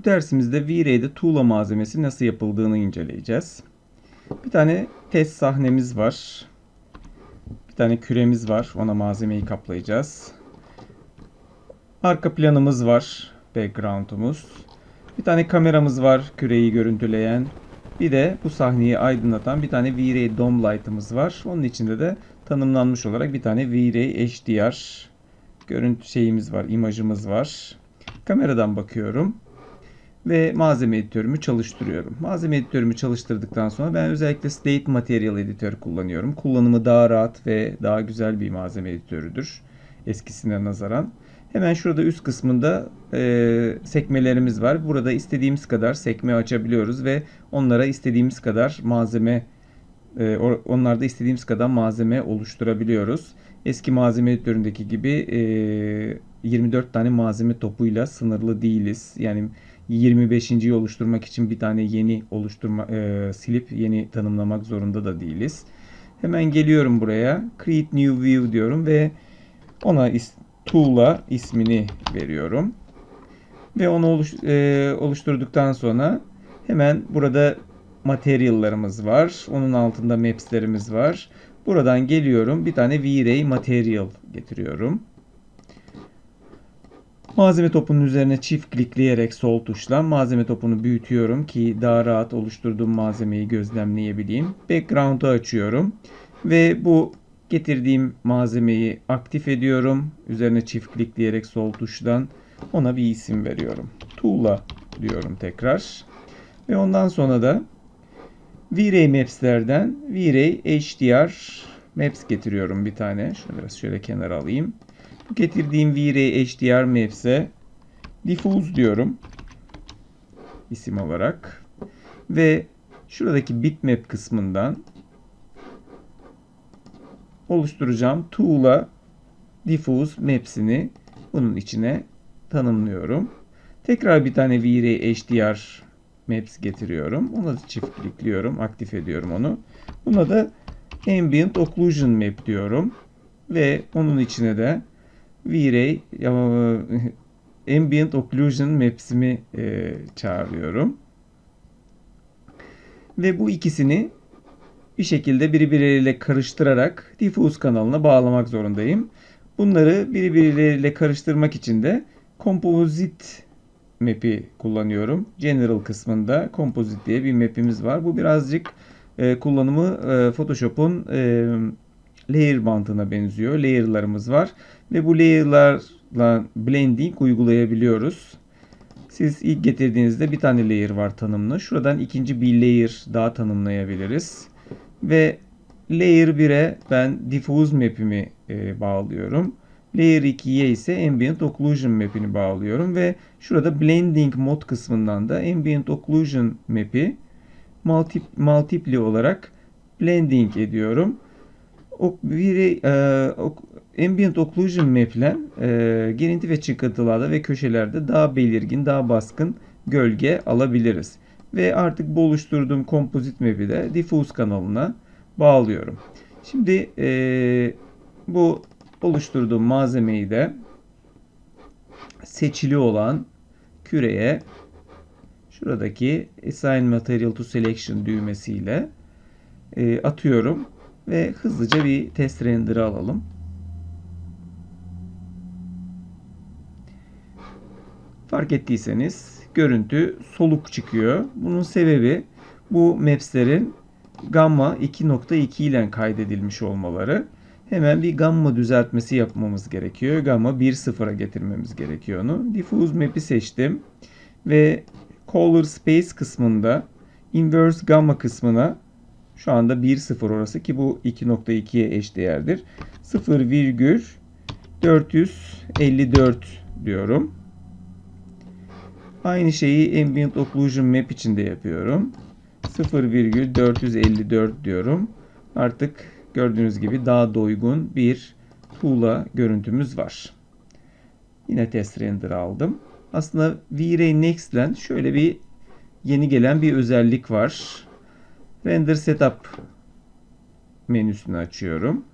Bu dersimizde V-Ray'de tuğla malzemesi nasıl yapıldığını inceleyeceğiz. Bir tane test sahnemiz var. Bir tane küremiz var. Ona malzemeyi kaplayacağız. Arka planımız var. Background'umuz. Bir tane kameramız var küreyi görüntüleyen. Bir de bu sahneyi aydınlatan bir tane V-Ray Dome Light'ımız var. Onun içinde de tanımlanmış olarak bir tane V-Ray HDR görüntü şeyimiz var, imajımız var. Kameradan bakıyorum ve malzeme editörümü çalıştırıyorum. Malzeme editörümü çalıştırdıktan sonra ben özellikle State Material Editor kullanıyorum. Kullanımı daha rahat ve daha güzel bir malzeme editörüdür eskisine nazaran. Hemen şurada üst kısmında e, sekmelerimiz var. Burada istediğimiz kadar sekme açabiliyoruz ve onlara istediğimiz kadar malzeme e, onlarda istediğimiz kadar malzeme oluşturabiliyoruz. Eski malzeme editöründeki gibi e, 24 tane malzeme topuyla sınırlı değiliz. Yani 25.yi oluşturmak için bir tane yeni oluşturma e, silip yeni tanımlamak zorunda da değiliz. Hemen geliyorum buraya. Create new view diyorum ve ona is Tool'a ismini veriyorum. Ve onu oluş, e, oluşturduktan sonra hemen burada material'larımız var. Onun altında maps'lerimiz var. Buradan geliyorum. Bir tane V-Ray material getiriyorum. Malzeme topunun üzerine çift klikleyerek sol tuşla malzeme topunu büyütüyorum ki daha rahat oluşturduğum malzemeyi gözlemleyebileyim. Background'u açıyorum ve bu getirdiğim malzemeyi aktif ediyorum. Üzerine çift klikleyerek sol tuştan ona bir isim veriyorum. Tool'a diyorum tekrar. Ve ondan sonra da V-Ray Maps'lerden V-Ray HDR Maps getiriyorum bir tane. Şunu biraz şöyle kenara alayım. Getirdiğim V-Ray HDR Maps'e Diffuse diyorum. isim olarak. Ve şuradaki bitmap kısmından oluşturacağım Tool'a Diffuse Maps'ini bunun içine tanımlıyorum. Tekrar bir tane V-Ray HDR Maps getiriyorum. Ona da çift klikliyorum. Aktif ediyorum onu. Buna da Ambient Occlusion Map diyorum. Ve onun içine de V-Ray Ambient Occlusion Maps'imi e, çağırıyorum. Ve bu ikisini bir şekilde birbirleriyle karıştırarak diffuse kanalına bağlamak zorundayım. Bunları birbirleriyle karıştırmak için de Composite map'i kullanıyorum. General kısmında Composite diye bir map'imiz var. Bu birazcık e, kullanımı e, Photoshop'un e, layer bantına benziyor. Layer'larımız var ve bu layer'larla blending uygulayabiliyoruz. Siz ilk getirdiğinizde bir tane layer var tanımlı. Şuradan ikinci bir layer daha tanımlayabiliriz. Ve layer 1'e ben diffuse map'imi e, bağlıyorum. Layer 2'ye ise ambient occlusion map'ini bağlıyorum ve şurada blending mod kısmından da ambient occlusion map'i multi, multipli olarak blending ediyorum. Bir, e, ambient occlusion map ile e, girinti ve çıkıntılarda ve köşelerde daha belirgin, daha baskın gölge alabiliriz. Ve artık bu oluşturduğum kompozit map'i de diffuse kanalına bağlıyorum. Şimdi e, bu oluşturduğum malzemeyi de seçili olan küreye şuradaki Assign Material to Selection düğmesiyle e, atıyorum ve hızlıca bir test render'ı alalım. Fark ettiyseniz görüntü soluk çıkıyor. Bunun sebebi bu maps'lerin gamma 2.2 ile kaydedilmiş olmaları. Hemen bir gamma düzeltmesi yapmamız gerekiyor. Gamma 1.0'a getirmemiz gerekiyor onu. Diffuse map'i seçtim. Ve color space kısmında inverse gamma kısmına şu anda 1.0 orası ki bu 2.2'ye eş değerdir. 0,454 diyorum. Aynı şeyi ambient occlusion map için de yapıyorum. 0,454 diyorum. Artık gördüğünüz gibi daha doygun bir tuğla görüntümüz var. Yine test render aldım. Aslında V-Ray Next'len şöyle bir yeni gelen bir özellik var. Render Setup menüsünü açıyorum.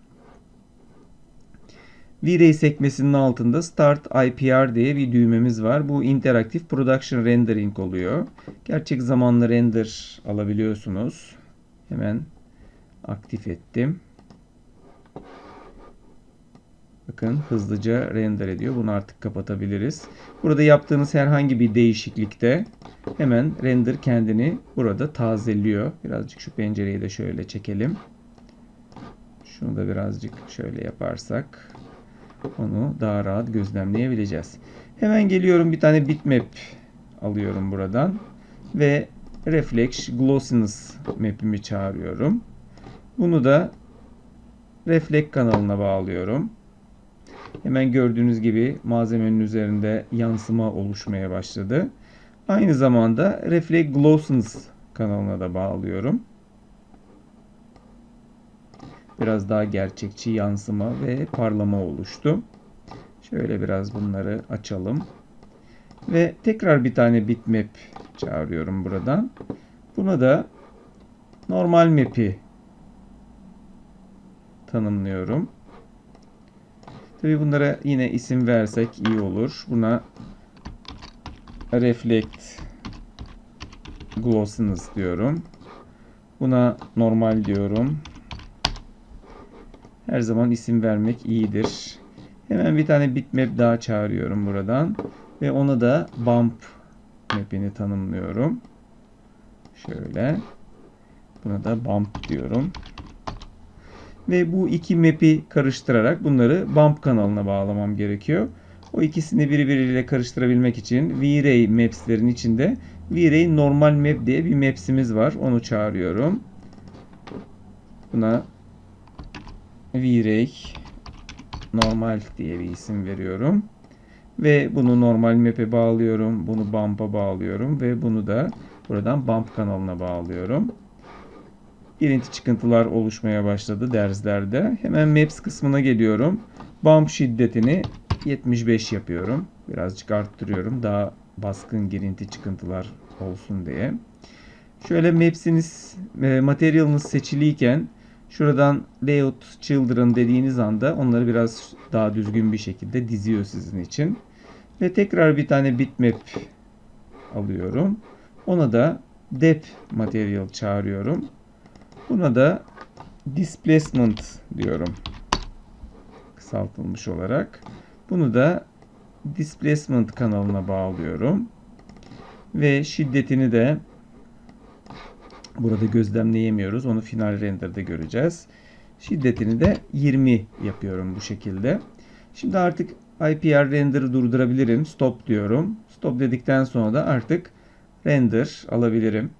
V-Ray sekmesinin altında Start IPR diye bir düğmemiz var. Bu Interactive Production Rendering oluyor. Gerçek zamanlı render alabiliyorsunuz. Hemen aktif ettim. Bakın hızlıca render ediyor. Bunu artık kapatabiliriz. Burada yaptığınız herhangi bir değişiklikte hemen render kendini burada tazeliyor. Birazcık şu pencereyi de şöyle çekelim. Şunu da birazcık şöyle yaparsak onu daha rahat gözlemleyebileceğiz. Hemen geliyorum bir tane bitmap alıyorum buradan ve Reflex Glossiness map'imi çağırıyorum. Bunu da Reflect kanalına bağlıyorum. Hemen gördüğünüz gibi malzemenin üzerinde yansıma oluşmaya başladı. Aynı zamanda Reflect Glossiness kanalına da bağlıyorum. Biraz daha gerçekçi yansıma ve parlama oluştu. Şöyle biraz bunları açalım. Ve tekrar bir tane bitmap çağırıyorum buradan. Buna da normal map'i tanımlıyorum. Tabi bunlara yine isim versek iyi olur. Buna reflect glossiness diyorum. Buna normal diyorum. Her zaman isim vermek iyidir. Hemen bir tane bitmap daha çağırıyorum buradan. Ve ona da bump map'ini tanımlıyorum. Şöyle. Buna da bump diyorum. Ve bu iki map'i karıştırarak bunları bump kanalına bağlamam gerekiyor. O ikisini birbiriyle karıştırabilmek için V-Ray Maps'lerin içinde V-Ray normal map diye bir maps'imiz var. Onu çağırıyorum. Buna V-Ray normal diye bir isim veriyorum. Ve bunu normal map'e bağlıyorum. Bunu bump'a bağlıyorum. Ve bunu da buradan bump kanalına bağlıyorum. Girinti çıkıntılar oluşmaya başladı derslerde. Hemen Maps kısmına geliyorum. Bump şiddetini 75 yapıyorum. Birazcık arttırıyorum. Daha baskın girinti çıkıntılar olsun diye. Şöyle Maps'iniz, e, materyalınız seçiliyken şuradan Layout Children dediğiniz anda onları biraz daha düzgün bir şekilde diziyor sizin için. Ve tekrar bir tane bitmap alıyorum. Ona da dep material çağırıyorum. Buna da displacement diyorum. Kısaltılmış olarak. Bunu da displacement kanalına bağlıyorum. Ve şiddetini de burada gözlemleyemiyoruz. Onu final render'da göreceğiz. Şiddetini de 20 yapıyorum bu şekilde. Şimdi artık IPR render'ı durdurabilirim. Stop diyorum. Stop dedikten sonra da artık render alabilirim.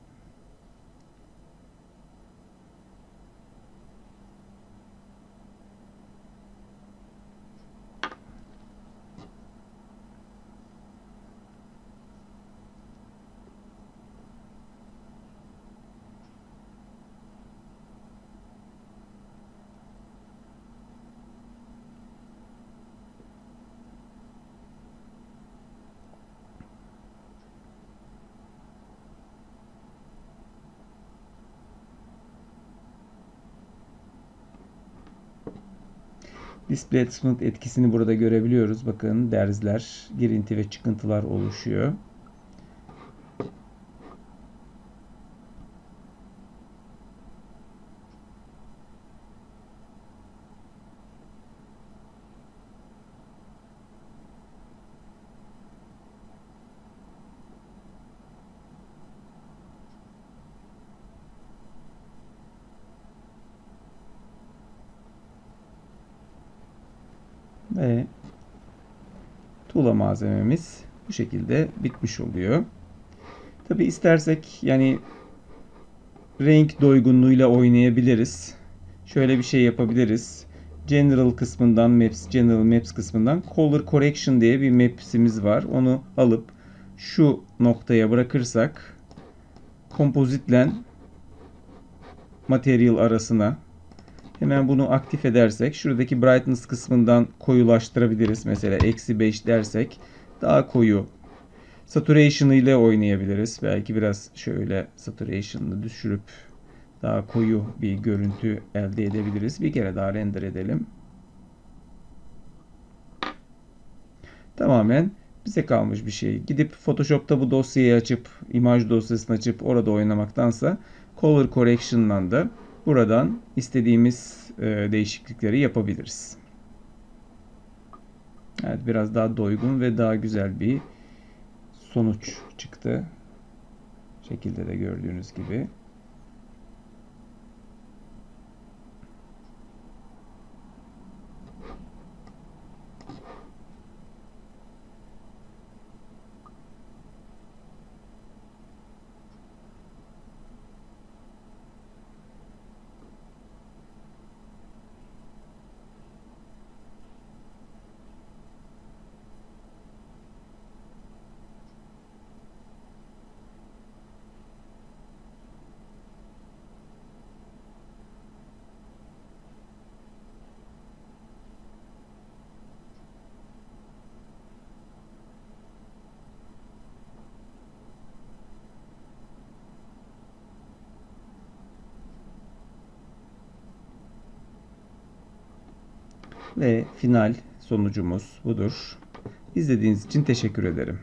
Displacement etkisini burada görebiliyoruz. Bakın derzler, girinti ve çıkıntılar oluşuyor. Ve tuğla malzememiz bu şekilde bitmiş oluyor. Tabi istersek yani renk doygunluğuyla oynayabiliriz. Şöyle bir şey yapabiliriz. General kısmından Maps, General Maps kısmından Color Correction diye bir maps'imiz var. Onu alıp şu noktaya bırakırsak kompozitle material arasına Hemen bunu aktif edersek şuradaki brightness kısmından koyulaştırabiliriz. Mesela eksi 5 dersek daha koyu saturation ile oynayabiliriz. Belki biraz şöyle saturation'ı düşürüp daha koyu bir görüntü elde edebiliriz. Bir kere daha render edelim. Tamamen bize kalmış bir şey. Gidip Photoshop'ta bu dosyayı açıp, imaj dosyasını açıp orada oynamaktansa Color Correction'dan da buradan istediğimiz e, değişiklikleri yapabiliriz. Evet biraz daha doygun ve daha güzel bir sonuç çıktı. Şekilde de gördüğünüz gibi. Ve final sonucumuz budur. İzlediğiniz için teşekkür ederim.